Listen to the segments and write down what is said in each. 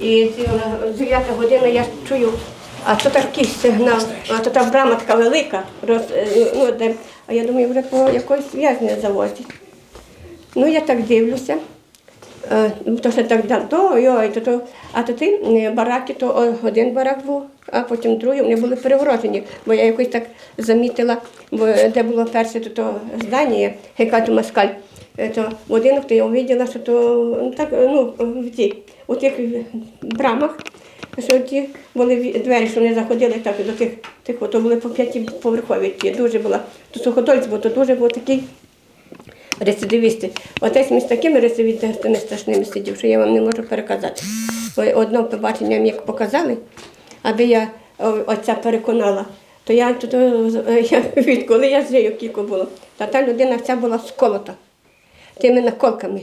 І 9 години я чую, а то такий сигнал, а то та брама така велика, роз, е, ну, де, а я думаю, вже по якоїсь в'язня завозять. Ну, я так дивлюся. Е, ну, То що так то ой, то, то, а то ти е, бараки, то один барак був, а потім другий, вони були перегорожені, бо я якось так замітила, бо де було перше то, то здання, Гекату Маскаль, то один, то я увиділа, що то ну, так, ну, в ті, у тих брамах, що ті були двері, що вони заходили так до тих, тих, то були по п'ятиповерхові ті, дуже була, то суходольць, бо то дуже був такий рецидивісти. Отець між такими рецидивістами страшними сидів, що я вам не можу переказати. Ой, Одно побачення як показали, аби я отця переконала, то я, то, то, я відколи я жию, кілько було, та та людина ця була сколота тими наколками.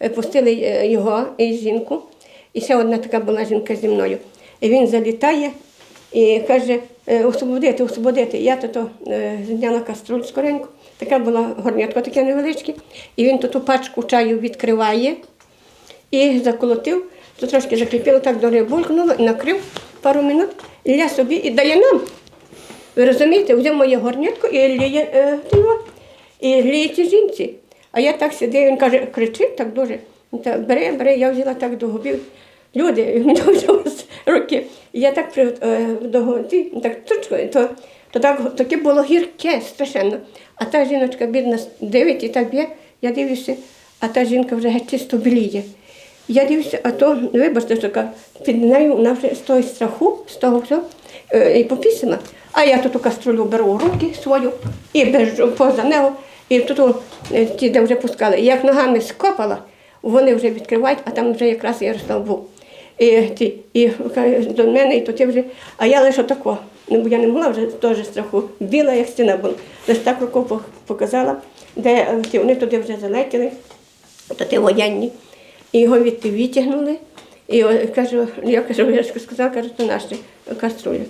Е, Пустили е, його і жінку, і ще одна така була жінка зі мною. І він залітає і каже, «Е, освободити, освободити. Я то е, зняла каструль скоренько, така була горнятка таке невеличке, і він ту пачку чаю відкриває і заколотив, то трошки закипіло, так добре булькнуло і накрив пару минут, і я собі і дає нам. Ви розумієте, взяв моє горнятко і ліє е, і ліє ті жінці. А я так сидів, він каже, кричить так дуже. Так, бере, бере, я взяла так до губів. Люди, довжив руки. І я так е, так чучкою, то, то так, таке було гірке, страшенно. А та жіночка бідна дивить і так б'є, я дивлюся, а та жінка вже геть чисто біліє. Я дивлюся, а то, вибачте, що під нею вона вже з того страху, з того всього, е, і попісила. А я тут ту каструлю беру руки свою і бежу поза нього, і тут е, ті, де вже пускали. Як ногами скопала, вони вже відкривають, а там вже якраз Ярослав був. І, ті, і каже, до мене, і то ти вже, а я лише тако. Ну, бо я не могла вже теж страху. Біла, як стіна була. Лише так руку показала, де е, ті, вони туди вже залетіли, то ті воєнні. І його відти витягнули. І кажу, я кажу, я ж сказала, кажу, то наші каструлі.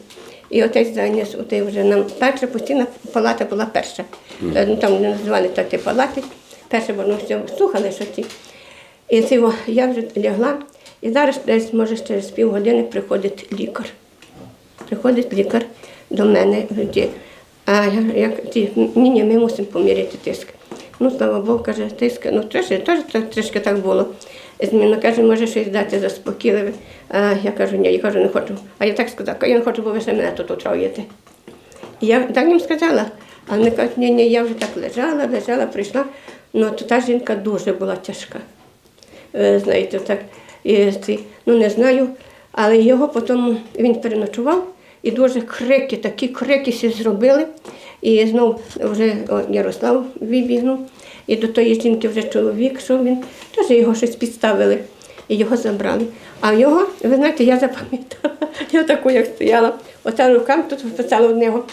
І отець заніс оте вже нам перша постійна палата була перша. Ну, там не називали так ті палати. Перше, бо ну, все слухали, що ті. І це, я вже лягла, і зараз десь, може, через півгодини приходить лікар. Приходить лікар до мене, де, а я як ті, ні, ні, ми мусимо поміряти тиск. Ну, слава Богу, каже, тиск, ну трішки, теж трішки так було. Зміна каже, може щось дати заспокійливе. А я кажу, ні, я кажу, не хочу. А я так сказала, я не хочу, бо ви ще мене тут отравите. Я так їм сказала. А вони кажуть, ні, ні, я вже так лежала, лежала, прийшла. Ну, то та жінка дуже була тяжка. Е, Знаєте, так, і, ну не знаю, але його потім він переночував, і дуже крики, такі крики всі зробили. І знов вже Ярослав вибігнув, і до тої жінки вже чоловік, що він теж його щось підставили і його забрали. А його, ви знаєте, я запам'ятала, я таку, як стояла, ота руками тут вписала в нього.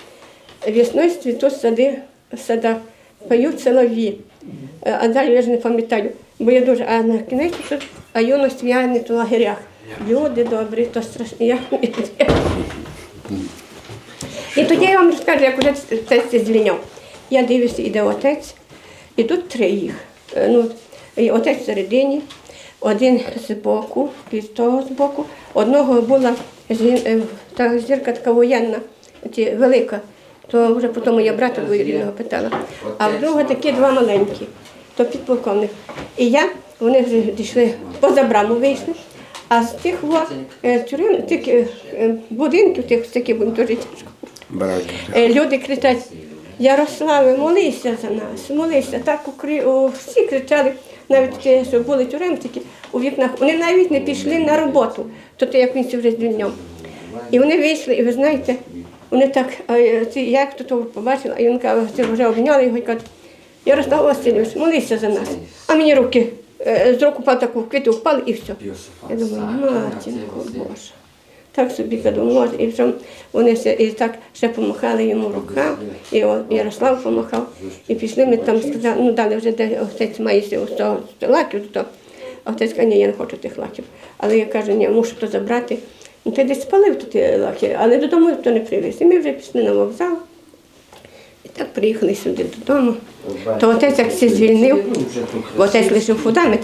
Весною цвітуть сади, в садах, поють солов'ї. Е, А далі я ж не пам'ятаю, бо я дуже, а на кінець а юність в'янить у лагерях. Люди добрі, то страшно. Я... І тоді я вам розкажу, як вже отець звільняв. Я дивлюся, іде отець, і тут три їх. Е, Ну, і отець всередині, один з боку, і з того з боку. Одного була е, та зірка така воєнна, велика, то вже потім я брата двоюрідного питала. А в другого такі два маленькі, то підполковник. І я, вони вже дійшли, поза браму вийшли. А з тих е, тюрем, тих е, е, будинків, тих таких будемо дуже тяжко. Люди кричать, Ярославе, молися за нас, молися. Так укри... о, всі кричали, навіть що були тюремники у вікнах. Вони навіть не пішли на роботу, тобто як він вже звільняв. І вони вийшли, і ви знаєте, вони так, як то побачила, і він каже, вже обняли його і каже, Ярослав Васильович, молися за нас. А мені руки е, з рук упав таку квіти впали і все. Я думаю, матінко Боже. Так собі подумала, і вже вони все, і так ще помахали йому рука, і Ярослав помахав. І пішли ми там сказали, ну дали вже де отець має лаків, то отець каже, ні, я не хочу тих лаків. Але я кажу, ні, мушу то забрати. Ну ти десь спалив тут лаки, але додому то не привіз. І ми вже пішли на вокзал. Так приїхали сюди додому. То отець як все звільнив, бо отець лишив фундамент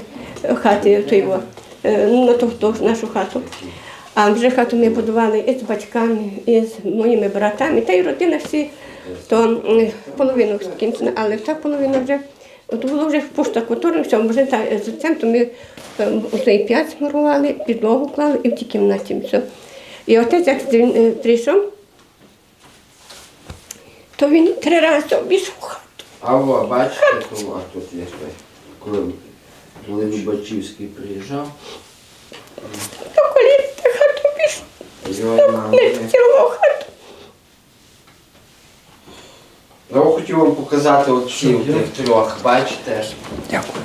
хати той його. е, ну, на ту, ту нашу хату. А вже хату ми будували і з батьками, і з моїми братами, та й родина всі, то половину скінчена, але та половина вже. От було вже пошта культури, все, вже та, з цим, то ми у цей п'ять смарували, підлогу клали і в тій кімнаті все. І отець, як е, прийшов, то він три рази обійшов хату. А во, бачите, тому, а тут є. Коли, коли Любачівський приїжджав, То коли ти хату пішов, його не цілував хату. Я хотів вам показати от всіх трьох, бачите? Дякую.